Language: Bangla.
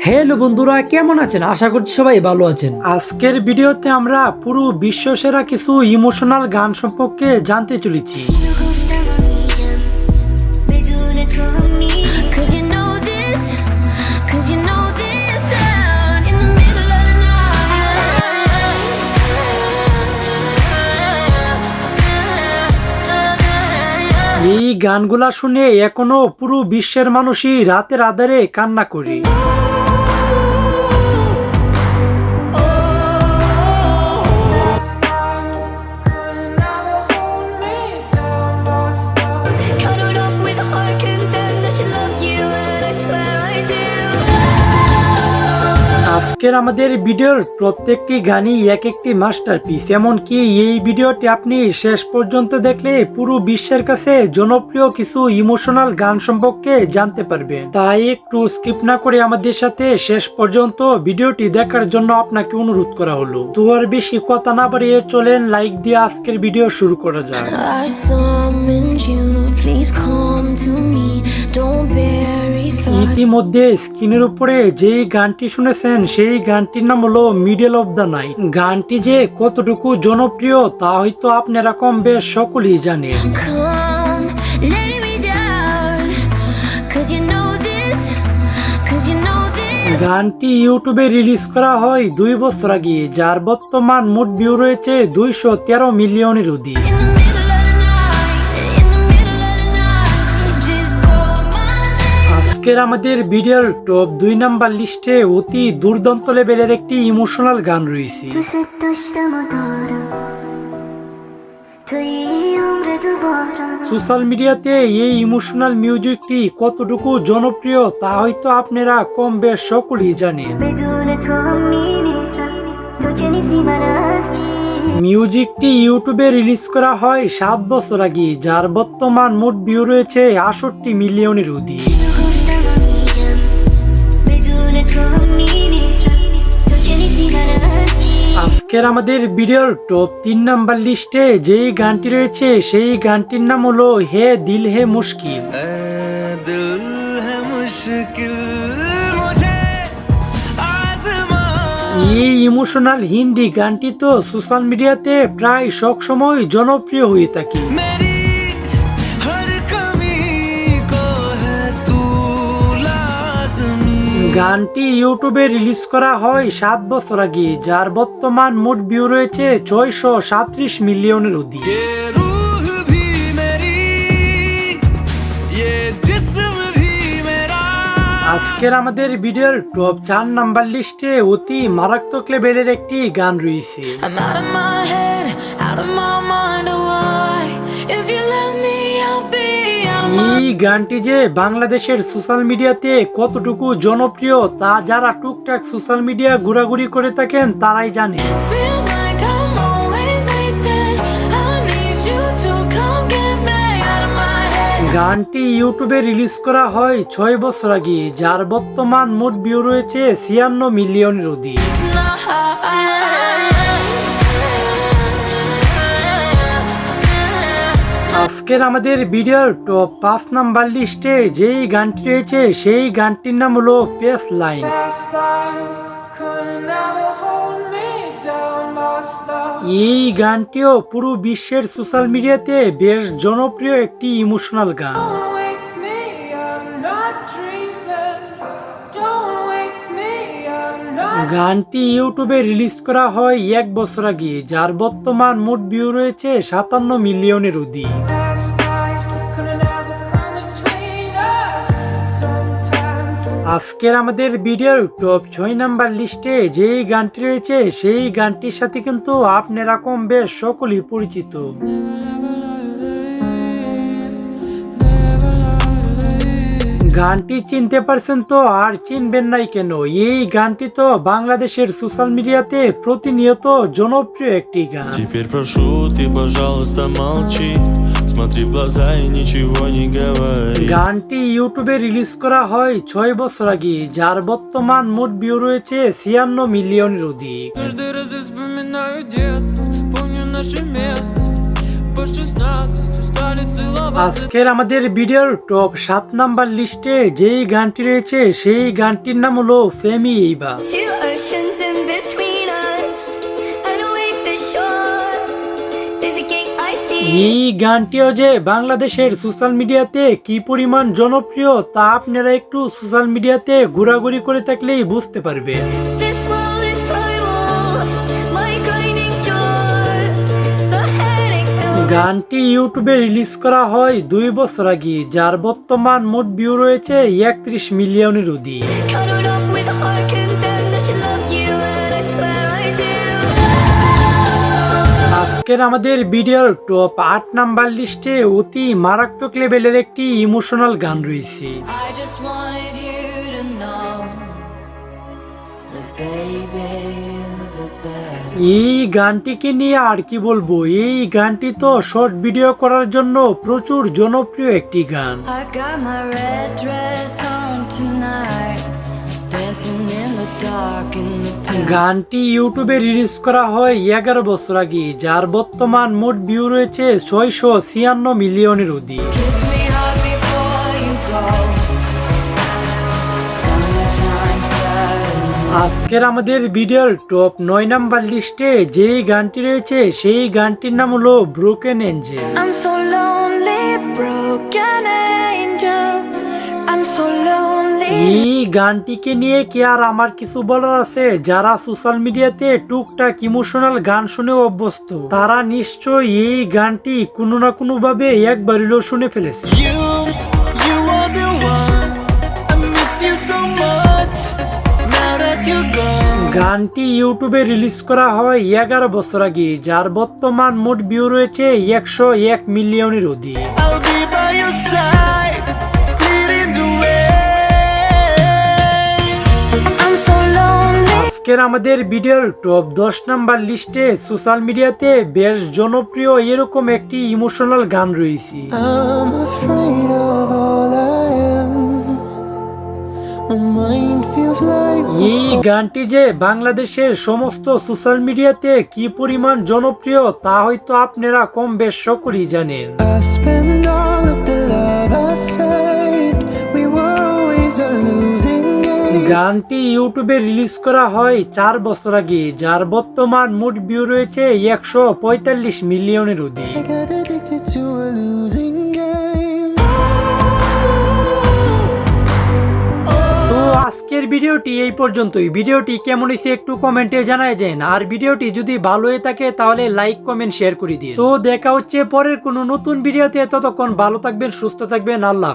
হ্যালো বন্ধুরা কেমন আছেন? আশা করছি সবাই ভালো আছেন। আজকের ভিডিওতে আমরা পুরো বিশ্ব সেরা কিছু ইমোশনাল গান সম্পর্কে জানতে চলেছি. এই গানগুলা শুনে এখনও পুরো বিশ্বের মানুষই রাতের আধারে কান্না করে। আজকের আমাদের ভিডিওর প্রত্যেকটি গানই এক একটি মাস্টারপিস এমনকি এই ভিডিওটি আপনি শেষ পর্যন্ত দেখলে পুরো বিশ্বের কাছে জনপ্রিয় কিছু ইমোশনাল গান সম্পর্কে জানতে পারবেন। তাই একটু স্কিপ না করে আমাদের সাথে শেষ পর্যন্ত ভিডিওটি দেখার জন্য আপনাকে অনুরোধ করা হলো। তো আর বেশি কথা না বাড়িয়ে চলেন লাইক দিয়ে আজকের ভিডিও শুরু করা যাক. ইতিমধ্যে স্ক্রিনের উপরে যেই গানটি শুনেছেন সেই গানটির নাম হলো মিডল অফ দ্য নাইট গানটি যে কতটুকু জনপ্রিয় তা হয়তো আপনারা কম বেশ সকলেই জানেন. গানটি ইউটিউবে রিলিজ করা হয় দুই বছর আগে যার বর্তমান মোট ভিউ রয়েছে দুইশো তেরো মিলিয়নের অধিক। আজকের আমাদের ভিডিওর টপ দুই নাম্বার লিস্টে অতি দুর্দান্ত লেভেলের একটি ইমোশনাল গান রয়েছে। সোশ্যাল মিডিয়াতে এই ইমোশনাল মিউজিকটি কতটুকু জনপ্রিয় তা হয়তো আপনারা কম বেশ সকলেই জানেন। মিউজিকটি ইউটিউবে রিলিজ করা হয় সাত বছর আগে, যার বর্তমান মোট ভিউ রয়েছে আষট্টি মিলিয়নের অধিক। আজকের আমাদের ভিডিওর টপ তিন নাম্বার লিস্টে যেই গানটি রয়েছে সেই গানটির নাম হলো হে দিল হে মুশকিল। এই ইমোশনাল হিন্দি গানটি তো সোশ্যাল মিডিয়াতে প্রায় সব সময় জনপ্রিয় হয়ে থাকে। গানটি ইউটিউবে রিলিজ করা হয় সাত বছর আগে যার বর্তমান মোট ভিউ রয়েছে ছয়শো সাত্রিশ মিলিয়নের অধিক। আজকের আমাদের ভিডিওর টপ চার নাম্বার লিস্টে অতি মারাত্মক লেভেলের একটি গান রয়েছে। এই গানটি যে বাংলাদেশের সোশ্যাল মিডিয়াতে কতটুকু জনপ্রিয় তা যারা টুকটাক সোশ্যাল মিডিয়া ঘোরাঘুরি করে থাকেন তারাই জানে. গানটি ইউটিউবে রিলিজ করা হয় ছয় বছর আগে যার বর্তমান মোট ভিউ রয়েছে ছিয়ান্ন মিলিয়নের অধিক। আজকের আমাদের ভিডিওর টপ পাঁচ নাম্বার লিস্টে যেই গানটি রয়েছে, সেই গানটির নাম হলো পেস লাইন. এই গানটিও পুরো বিশ্বের সোশ্যাল মিডিয়াতে বেশ জনপ্রিয় একটি ইমোশনাল গান গানটি ইউটিউবে রিলিজ করা হয় এক বছর আগে, যার বর্তমান মোট ভিউ রয়েছে সাতান্ন মিলিয়নের অধিক। আজকের আমাদের ভিডিওর টপ ছয় নাম্বার লিস্টে যেই গানটি রয়েছে, সেই গানটির সাথে কিন্তু আপনারা কম বেশ সকলেই পরিচিত। গানটি চিনতে পারছেন তো আর চিনবেন নাই কেন এই গানটি তো বাংলাদেশের সোশ্যাল মিডিয়াতে প্রতিনিয়ত জনপ্রিয় একটি গান Теперь прошу, ты, пожалуйста, молчи Смотри в глаза и ничего не говори গানটি ইউটিউবে রিলিজ করা হয় ছয় বছর আগে যার বর্তমান মোট ভিউ রয়েছে ছিয়ান্ন মিলিয়নের অধিক Каждый раз я вспоминаю детство Помню наше место আজকের আমাদের ভিডিওর টপ সাত নাম্বার লিস্টে যেই গানটি রয়েছে সেই গানটির নাম হলো ফেমি এইবা. এই গানটিও যে বাংলাদেশের সোশ্যাল মিডিয়াতে কি পরিমাণ জনপ্রিয় তা আপনারা একটু সোশ্যাল মিডিয়াতে ঘোরাঘুরি করে থাকলেই বুঝতে পারবেন। গানটি ইউটিউবে রিলিজ করা হয় দুই বছর আগে যার বর্তমান মোট ভিউ রয়েছে একত্রিশ মিলিয়নের অধিক. আজকের আমাদের ভিডিওর টপ আট নাম্বার লিস্টে অতি মারাত্মক লেভেলের একটি ইমোশনাল গান রয়েছে baby. এই গানটিকে নিয়ে আর কি বলব? এই গানটি তো শর্ট ভিডিও করার জন্য প্রচুর জনপ্রিয় একটি গান. গানটি ইউটিউবে রিলিজ করা হয় এগারো বছর আগে যার বর্তমান মোট ভিউ রয়েছে ছয়শো ছিয়ান্ন মিলিয়নের অধিক। আজকের আমাদের ভিডিওর টপ নয় নাম্বার লিস্টে যেই গানটি রয়েছে সেই গানটির নাম হলো ব্রোকেন এঞ্জেল. এই গানটিকে নিয়ে কি আর আমার কিছু বলার আছে? যারা সোশ্যাল মিডিয়াতে টুকটাক ইমোশনাল গান শুনে অভ্যস্ত তারা নিশ্চয়ই এই গানটি কোনো না কোনো ভাবে একবার শুনে ফেলেছে। গানটি ইউটিউবে রিলিজ করা হয় এগারো বছর আগে যার বর্তমান মোট ভিউ রয়েছে একশো এক মিলিয়নের অধিক. আজকের আমাদের ভিডিওর টপ দশ নাম্বার লিস্টে সোশ্যাল মিডিয়াতে বেশ জনপ্রিয় এরকম একটি ইমোশনাল গান রয়েছে। এই গানটি যে বাংলাদেশের সমস্ত সোশ্যাল মিডিয়াতে কি পরিমাণ জনপ্রিয় তা হয়তো আপনারা কম বেশ সকলেই জানেন. গানটি ইউটিউবে রিলিজ করা হয় চার বছর আগে যার বর্তমান মোট ভিউ রয়েছে একশো পঁয়তাল্লিশ মিলিয়নের অধিক। আজকের ভিডিওটি এই পর্যন্তই। ভিডিওটি কেমন হয়েছে একটু কমেন্টে জানায় যেন। আর ভিডিওটি যদি ভালো হয়ে থাকে তাহলে লাইক, কমেন্ট, শেয়ার করে দিন। তো দেখা হচ্ছে পরের কোন নতুন ভিডিওতে। ততক্ষণ ভালো থাকবেন, সুস্থ থাকবেন। আল্লাহ.